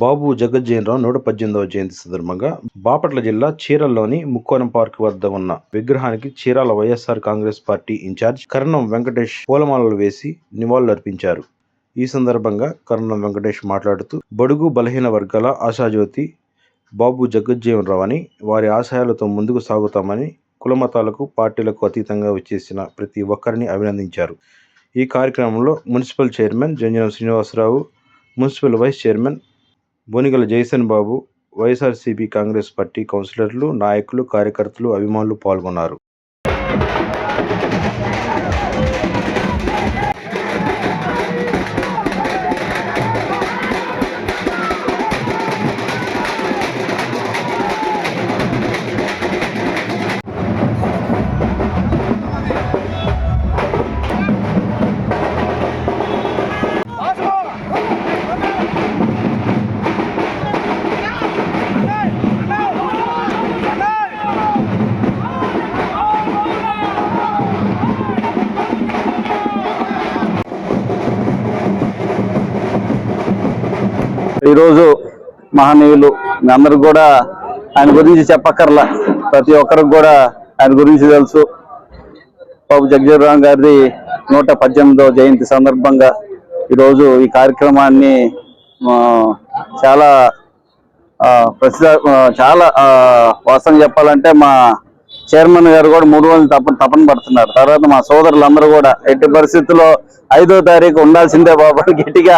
బాబు జగజ్జీవనరావు నూట పద్దెనిమిదవ జయంతి సందర్భంగా బాపట్ల జిల్లా చీరల్లోని ముక్కోనం పార్క్ వద్ద ఉన్న విగ్రహానికి Chirala YSR Congress party incharge Karanam Venkatesh పూలమాలలు వేసి నివాళులర్పించారు. ఈ సందర్భంగా కరణం వెంకటేష్ మాట్లాడుతూ బడుగు బలహీన వర్గాల ఆశాజ్యోతి బాబు జగజ్జీవనరావు అని వారి ఆశయాలతో ముందుకు సాగుతామని కులమతాలకు పార్టీలకు అతీతంగా వచ్చేసిన ప్రతి ఒక్కరిని అభినందించారు. ఈ కార్యక్రమంలో municipal chairman Janjanam Srinivasarao municipal vice chairman Bonigala Jayasan Babu YSRCP Congress party కౌన్సిలర్లు నాయకులు కార్యకర్తలు అభిమానులు పాల్గొన్నారు. ఈరోజు మహనీయులు మీ అందరికి కూడా ఆయన గురించి చెప్పక్కర్లా. ప్రతి ఒక్కరికి కూడా ఆయన గురించి తెలుసు. బాబు జగజీవరామ్ గారిది నూట పద్దెనిమిదవ జయంతి సందర్భంగా ఈరోజు ఈ కార్యక్రమాన్ని చాలా ప్రసిద్ధ చాలా వాస్తవం చెప్పాలంటే మా చైర్మన్ గారు కూడా మూడు రోజులు తప్ప తపన పడుతున్నారు. తర్వాత మా సోదరులందరూ కూడా ఎట్టి పరిస్థితుల్లో ఐదో తారీఖు ఉండాల్సిందే బాబు గట్టిగా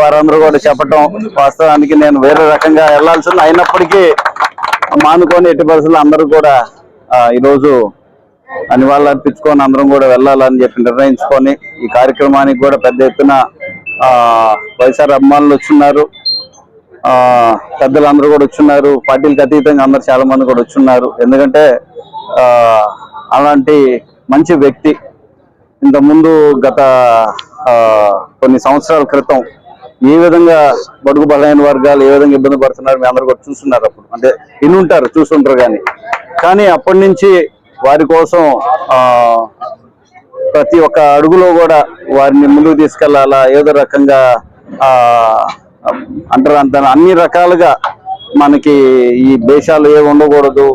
వారందరూ కూడా చెప్పటం వాస్తవానికి నేను వేరే రకంగా వెళ్ళాల్సింది అయినప్పటికీ మానుకొని ఎట్టి పరిస్థితుల్లో అందరూ కూడా ఈరోజు నివాళులు అర్పించుకొని అందరం కూడా వెళ్ళాలని చెప్పి నిర్ణయించుకొని ఈ కార్యక్రమానికి కూడా పెద్ద ఎత్తున వైఎస్ఆర్ అభిమానులు వచ్చున్నారు. పెద్దలు పెద్దలందరూ కూడా వచ్చున్నారు. పార్టీలకు అతీతంగా అందరు చాలా మంది కూడా వచ్చున్నారు. ఎందుకంటే అలాంటి మంచి వ్యక్తి ఇంతకుముందు గత కొన్ని సంవత్సరాల క్రితం ఏ విధంగా బడుగు బలైన వర్గాలు ఏ విధంగా ఇబ్బంది పడుతున్నారు మీ అందరు కూడా చూస్తున్నారు అప్పుడు. అంటే వినుంటారు చూస్తుంటారు కానీ. కానీ అప్పటి నుంచి వారి కోసం ప్రతి ఒక్క అడుగులో కూడా వారిని ముందుకు తీసుకెళ్ళాలా ఏదో రకంగా అంటారు అంటారు అంత అన్ని రకాలుగా మనకి ఈ దేశాలు ఏవి ఉండకూడదు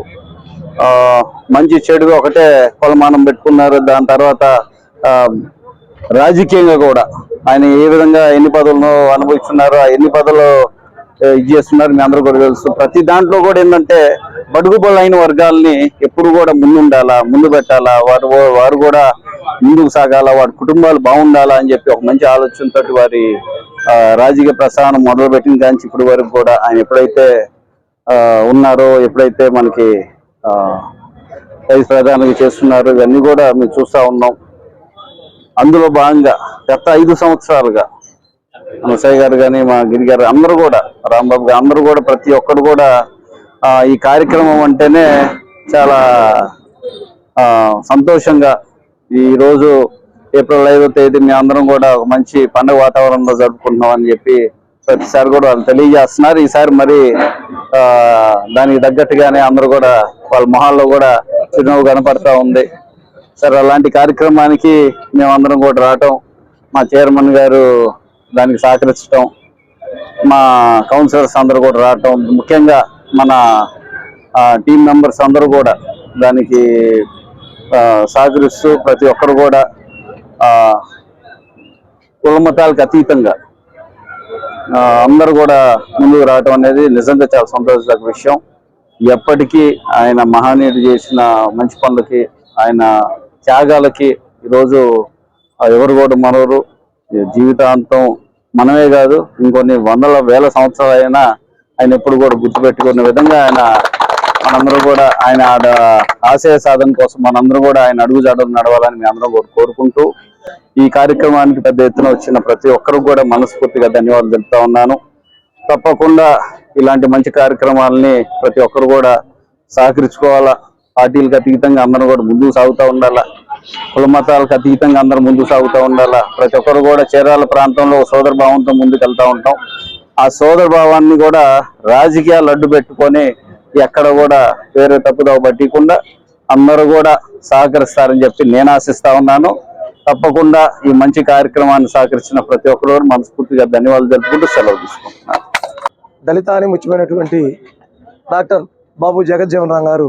మంచి చెడుగా ఒకటే కొలమానం పెట్టుకున్నారు. దాని తర్వాత రాజకీయంగా కూడా ఆయన ఏ విధంగా ఎన్ని పదవులను అనుభవిస్తున్నారు ఆ ఎన్ని పదవులు ఇది చేస్తున్నారు మీ అందరూ కూడా తెలుసు. ప్రతి దాంట్లో కూడా ఏంటంటే బడుగు బలైన వర్గాల్ని ఎప్పుడు కూడా ముందుండాలా ముందు పెట్టాలా వారు వారు కూడా ముందుకు సాగాల వారి కుటుంబాలు బాగుండాలా అని చెప్పి ఒక మంచి ఆలోచనతో వారి రాజకీయ ప్రసారం మొదలుపెట్టిన కానీ ఇప్పటి వరకు కూడా ఆయన ఎప్పుడైతే ఉన్నారో ఎప్పుడైతే మనకి రైతు ప్రధానంగా చేస్తున్నారు. ఇవన్నీ కూడా మేము చూస్తా ఉన్నాం. అందులో భాగంగా గత ఐదు సంవత్సరాలుగా ముసాయి గారు కానీ మా గిరి గారు అందరూ కూడా రాంబాబు గారు అందరూ కూడా ప్రతి ఒక్కరు కూడా ఈ కార్యక్రమం అంటేనే చాలా సంతోషంగా ఈరోజు ఏప్రిల్ ఐదో తేదీ మేము అందరం కూడా ఒక మంచి పండుగ వాతావరణంలో జరుపుకుంటున్నాం అని చెప్పి ప్రతిసారి కూడా వాళ్ళు తెలియజేస్తున్నారు. ఈసారి మరి దానికి తగ్గట్టుగానే అందరూ కూడా వాళ్ళ మొహాల్లో కూడా చిరునవ్వు కనపడతా ఉంది. సార్ అలాంటి కార్యక్రమానికి మేమందరం కూడా రావటం మా చైర్మన్ గారు దానికి సహకరించడం మా కౌన్సిలర్స్ అందరూ కూడా రావటం ముఖ్యంగా మన టీం మెంబర్స్ అందరూ కూడా దానికి సహకరిస్తూ ప్రతి ఒక్కరు కూడా ఆ, కుల మతాలకు అతీతంగా అందరూ కూడా ముందుకు రావటం అనేది నిజంగా చాలా సంతోషదగ్గ విషయం. ఎప్పటికీ ఆయన మహానీయుడు చేసిన మంచి పనులకి ఆయన త్యాగాలకి ఈరోజు ఎవరు కూడా మనవరు. జీవితాంతం మనమే కాదు ఇంకొన్ని వందల వేల సంవత్సరాలు అయినా ఆయన ఎప్పుడు కూడా గుర్తుపెట్టుకునే విధంగా ఆయన మనందరూ కూడా ఆయన ఆడ- ఆశయ సాధన కోసం మనందరూ కూడా ఆయన అడుగుజాడలు నడవాలని మేము అందరం కూడా కోరుకుంటూ ఈ కార్యక్రమానికి పెద్ద ఎత్తున వచ్చిన ప్రతి ఒక్కరికి కూడా మనస్ఫూర్తిగా ధన్యవాదాలు తెలుపుతా ఉన్నాను. తప్పకుండా ఇలాంటి మంచి కార్యక్రమాలని ప్రతి ఒక్కరు కూడా సహకరించుకోవాలా. పార్టీలకు అతీతంగా అందరూ కూడా ముందుకు సాగుతూ ఉండాలా. కుల మతాలకు అతీతంగా అందరూ ముందుకు సాగుతూ ఉండాలా. ప్రతి ఒక్కరు కూడా చీరాల ప్రాంతంలో సోదర భావంతో ముందుకు వెళ్తూ ఉంటాం. ఆ సోదర భావాన్ని కూడా రాజకీయాలు అడ్డు పెట్టుకొని ఎక్కడ కూడా వేరే తప్పుదవ పట్టకుండా అందరూ కూడా సహకరిస్తారని చెప్పి నేను ఆశిస్తా ఉన్నాను. తప్పకుండా ఈ మంచి కార్యక్రమాన్ని సహకరించిన ప్రతి ఒక్కరు మనస్ఫూర్తిగా ధన్యవాదాలు జరుపుకుంటూ సెలవు తీసుకుంటున్నాను. దళితాన్ని ముఖ్యమైనటువంటి డాక్టర్ బాబు జగజ్జీవన్ రామ్ గారు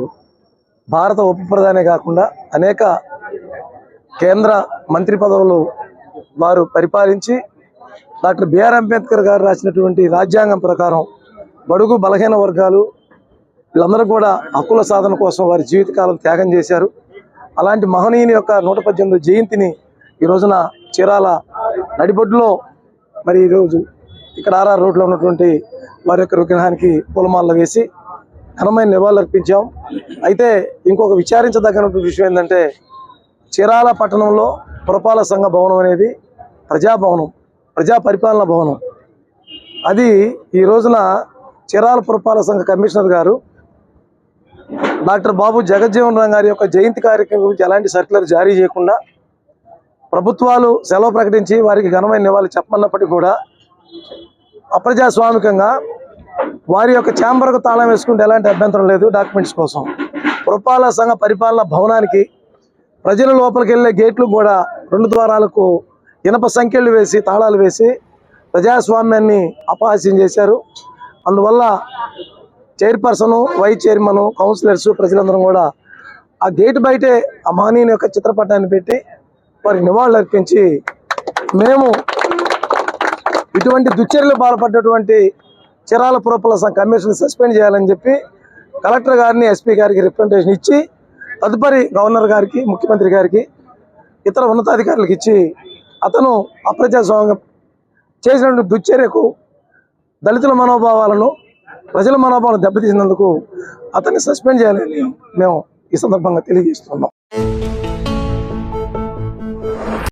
భారత ఉప ప్రధానే కాకుండా అనేక కేంద్ర మంత్రి పదవులు వారు పరిపాలించి డాక్టర్ బిఆర్ అంబేద్కర్ గారు రాసినటువంటి రాజ్యాంగం ప్రకారం బడుగు బలహీన వర్గాలు వీళ్ళందరూ కూడా హక్కుల సాధన కోసం వారి జీవితకాలం త్యాగం చేశారు. అలాంటి మహనీయుని యొక్క నూట పద్దెనిమిది జయంతిని ఈ రోజున చీరాల నడిబొడ్డులో మరి ఈరోజు ఇక్కడ ఆర్ఆర్ రోడ్లో ఉన్నటువంటి వారి యొక్క విగ్రహానికి పూలమాలలు వేసి ఘనమైన నివాళులు అర్పించాం. అయితే ఇంకొక విచారించదగినటువంటి విషయం ఏంటంటే చీరాల పట్టణంలో పురపాలక సంఘ భవనం అనేది ప్రజాభవనం ప్రజా పరిపాలన భవనం. అది ఈ రోజున చీరాల పురపాలక సంఘ కమిషనర్ గారు డాక్టర్ బాబు జగజ్జీవన్ రామ్ గారి యొక్క జయంతి కార్యక్రమం గురించి ఎలాంటి సర్క్యులర్ జారీ చేయకుండా ప్రభుత్వాలు సెలవు ప్రకటించి వారికి ఘనమైన నివాళులు చెప్పమన్నప్పటికీ కూడా అప్రజాస్వామికంగా వారి యొక్క ఛాంబర్కు తాళం వేసుకుంటే ఎలాంటి అభ్యంతరం లేదు డాక్యుమెంట్స్ కోసం. పురపాలక సంఘ పరిపాలన భవనానికి ప్రజల లోపలికి వెళ్ళే గేట్లు కూడా రెండు ద్వారాలకు ఇనప సంఖ్యలు వేసి తాళాలు వేసి ప్రజాస్వామ్యాన్ని అపహాస్యం చేశారు. అందువల్ల చైర్పర్సన్ వైస్ చైర్మన్ కౌన్సిలర్స్ ప్రజలందరం కూడా ఆ గేట్ బయటే ఆ మహనీయుని యొక్క చిత్రపటాన్ని పెట్టి వారికి నివాళులు అర్పించి మేము ఇటువంటి దుశ్చర్యలు పాల్పడ్డటువంటి చిరాల పురపాలక కమిషన్ సస్పెండ్ చేయాలని చెప్పి కలెక్టర్ గారిని ఎస్పీ గారికి రిప్రజెంటేషన్ ఇచ్చి తదుపరి గవర్నర్ గారికి ముఖ్యమంత్రి గారికి ఇతర ఉన్నతాధికారులకు ఇచ్చి అతను అప్రజాస్వామ్యం చేసినటువంటి దుశ్చర్యకు దళితుల మనోభావాలను ప్రజల మనోభావాలను దెబ్బతీసినందుకు అతన్ని సస్పెండ్ చేయాలని మేము ఈ సందర్భంగా తెలియజేస్తున్నాం.